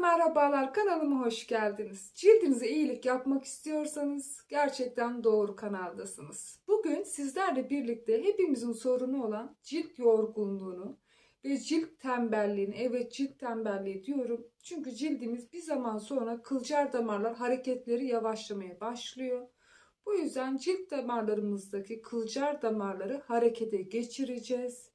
merhabalar kanalıma hoş geldiniz. Cildinize iyilik yapmak istiyorsanız gerçekten doğru kanaldasınız. Bugün sizlerle birlikte hepimizin sorunu olan cilt yorgunluğunu ve cilt tembelliğini, evet cilt tembelliği diyorum. Çünkü cildimiz bir zaman sonra kılcal damarlar hareketleri yavaşlamaya başlıyor. Bu yüzden cilt damarlarımızdaki kılcal damarları harekete geçireceğiz.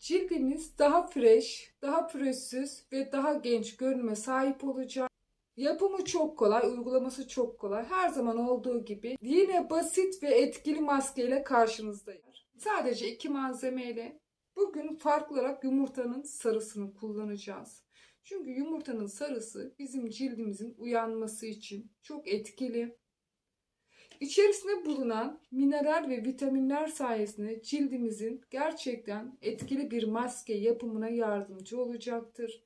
Cildimiz daha fresh, daha pürüzsüz ve daha genç görünüme sahip olacak. Yapımı çok kolay, uygulaması çok kolay. Her zaman olduğu gibi yine basit ve etkili maskeyle karşınızdayım. Sadece iki malzemeyle bugün farklı olarak yumurtanın sarısını kullanacağız. Çünkü yumurtanın sarısı bizim cildimizin uyanması için çok etkili. İçerisinde bulunan mineral ve vitaminler sayesinde cildimizin gerçekten etkili bir maske yapımına yardımcı olacaktır.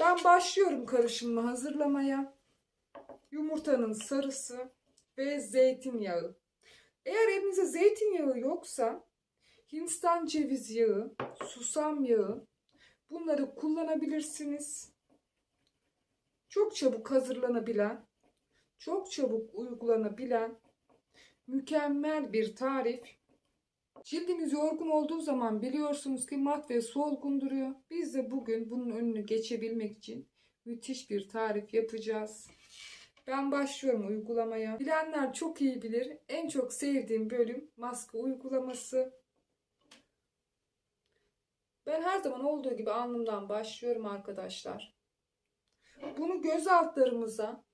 Ben başlıyorum karışımımı hazırlamaya. Yumurtanın sarısı ve zeytinyağı. Eğer evinizde zeytinyağı yoksa Hindistan ceviz yağı, susam yağı bunları kullanabilirsiniz. Çok çabuk hazırlanabilen çok çabuk uygulanabilen mükemmel bir tarif. Cildimiz yorgun olduğu zaman biliyorsunuz ki mat ve solgun duruyor. Biz de bugün bunun önünü geçebilmek için müthiş bir tarif yapacağız. Ben başlıyorum uygulamaya. Bilenler çok iyi bilir. En çok sevdiğim bölüm maske uygulaması. Ben her zaman olduğu gibi alnımdan başlıyorum arkadaşlar. Bunu göz altlarımıza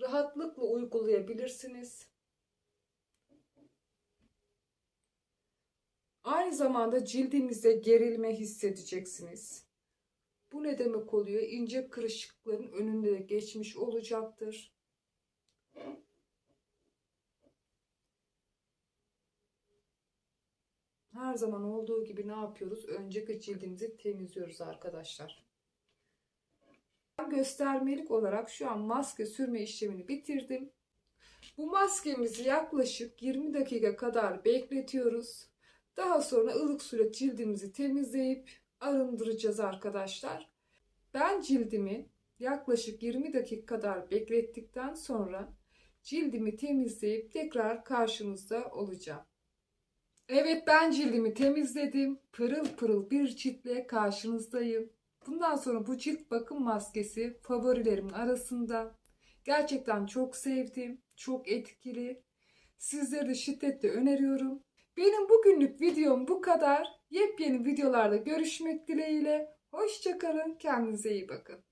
rahatlıkla uygulayabilirsiniz. Aynı zamanda cildinizde gerilme hissedeceksiniz. Bu ne demek oluyor? İnce kırışıklıkların önünde de geçmiş olacaktır. Her zaman olduğu gibi ne yapıyoruz? Önceki cildimizi temizliyoruz arkadaşlar göstermelik olarak şu an maske sürme işlemini bitirdim. Bu maskemizi yaklaşık 20 dakika kadar bekletiyoruz. Daha sonra ılık suyla cildimizi temizleyip arındıracağız arkadaşlar. Ben cildimi yaklaşık 20 dakika kadar beklettikten sonra cildimi temizleyip tekrar karşınızda olacağım. Evet ben cildimi temizledim. Pırıl pırıl bir ciltle karşınızdayım. Bundan sonra bu cilt bakım maskesi favorilerimin arasında. Gerçekten çok sevdim. Çok etkili. Sizlere de şiddetle öneriyorum. Benim bugünlük videom bu kadar. Yepyeni videolarda görüşmek dileğiyle. Hoşçakalın. Kendinize iyi bakın.